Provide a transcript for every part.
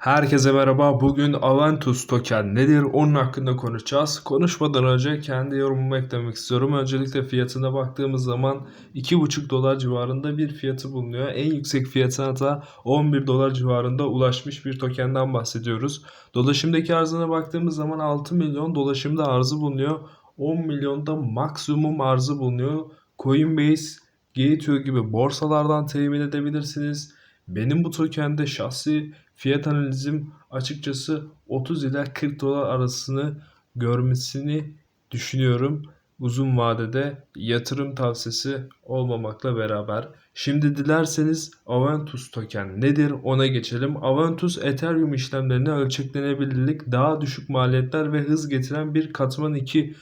Herkese merhaba. Bugün Aventus token nedir? Onun hakkında konuşacağız. Konuşmadan önce kendi yorumumu eklemek istiyorum. Öncelikle fiyatına baktığımız zaman 2,5 dolar civarında bir fiyatı bulunuyor. En yüksek fiyatına da 11 dolar civarında ulaşmış bir tokenden bahsediyoruz. Dolaşımdaki arzına baktığımız zaman 6 milyon dolaşımda arzı bulunuyor. 10 milyonda maksimum arzı bulunuyor. Coinbase, Gateway gibi borsalardan temin edebilirsiniz. Benim bu tokende şahsi fiyat analizim açıkçası 30 ila 40 dolar arasını görmesini düşünüyorum. Uzun vadede yatırım tavsiyesi olmamakla beraber. Şimdi dilerseniz Aventus token nedir ona geçelim. Aventus Ethereum işlemlerine ölçeklenebilirlik, daha düşük maliyetler ve hız getiren bir katman 2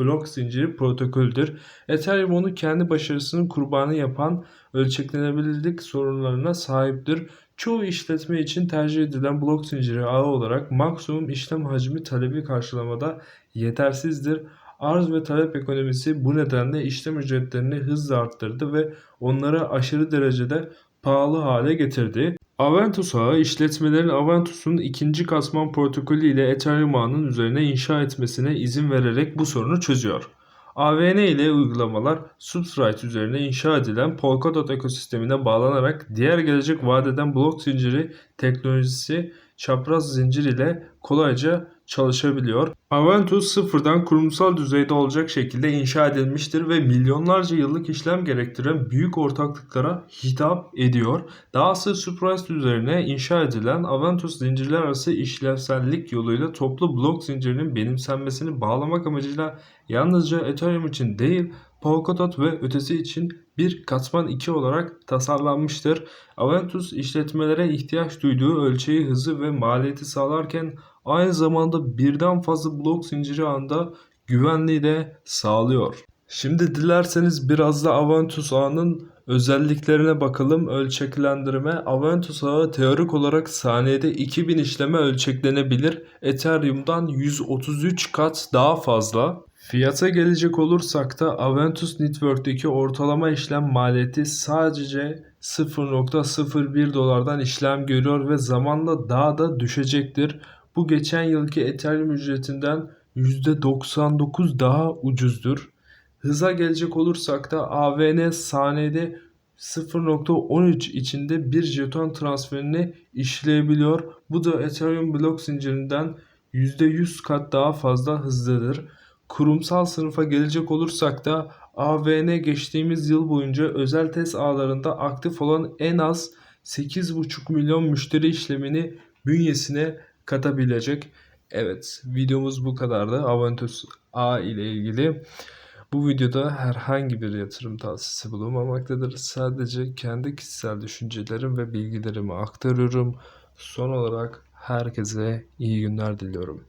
blok zinciri protokolüdür. Ethereum onu kendi başarısının kurbanı yapan ölçeklenebilirlik sorunlarına sahiptir. Çoğu işletme için tercih edilen blok zinciri ağı olarak maksimum işlem hacmi talebi karşılamada yetersizdir. Arz ve talep ekonomisi bu nedenle işlem ücretlerini hızla arttırdı ve onları aşırı derecede pahalı hale getirdi. Aventus ağı işletmelerin Aventus'un ikinci katman protokolü ile Ethereum ağının üzerine inşa etmesine izin vererek bu sorunu çözüyor. AVN ile uygulamalar Substrate üzerine inşa edilen Polkadot ekosistemine bağlanarak diğer gelecek vadeden blok zinciri teknolojisi çapraz zincir ile kolayca çalışabiliyor. Aventus sıfırdan kurumsal düzeyde olacak şekilde inşa edilmiştir ve milyonlarca yıllık işlem gerektiren büyük ortaklıklara hitap ediyor. Dahası Surprise üzerine inşa edilen Aventus zincirler arası işlevsellik yoluyla toplu blok zincirinin benimsenmesini bağlamak amacıyla yalnızca Ethereum için değil Polkadot ve ötesi için bir katman 2 olarak tasarlanmıştır. Aventus işletmelere ihtiyaç duyduğu ölçeği, hızı ve maliyeti sağlarken aynı zamanda birden fazla blok zinciri anda güvenliği de sağlıyor. Şimdi dilerseniz biraz da Aventus ağının özelliklerine bakalım. Ölçeklendirme Aventus ağı teorik olarak saniyede 2000 işleme ölçeklenebilir. Ethereum'dan 133 kat daha fazla. Fiyata gelecek olursak da Aventus Network'teki ortalama işlem maliyeti sadece 0.01 dolardan işlem görüyor ve zamanla daha da düşecektir. Bu geçen yılki Ethereum ücretinden %99 daha ucuzdur. Hıza gelecek olursak da AVN saniyede 0.13 içinde bir jeton transferini işleyebiliyor. Bu da Ethereum blok zincirinden %100 kat daha fazla hızlıdır. Kurumsal sınıfa gelecek olursak da AVN geçtiğimiz yıl boyunca özel test ağlarında aktif olan en az 8,5 milyon müşteri işlemini bünyesine katabilecek. Evet videomuz bu kadardı. Aventus A ile ilgili. Bu videoda herhangi bir yatırım tavsiyesi bulunmamaktadır. Sadece kendi kişisel düşüncelerim ve bilgilerimi aktarıyorum. Son olarak herkese iyi günler diliyorum.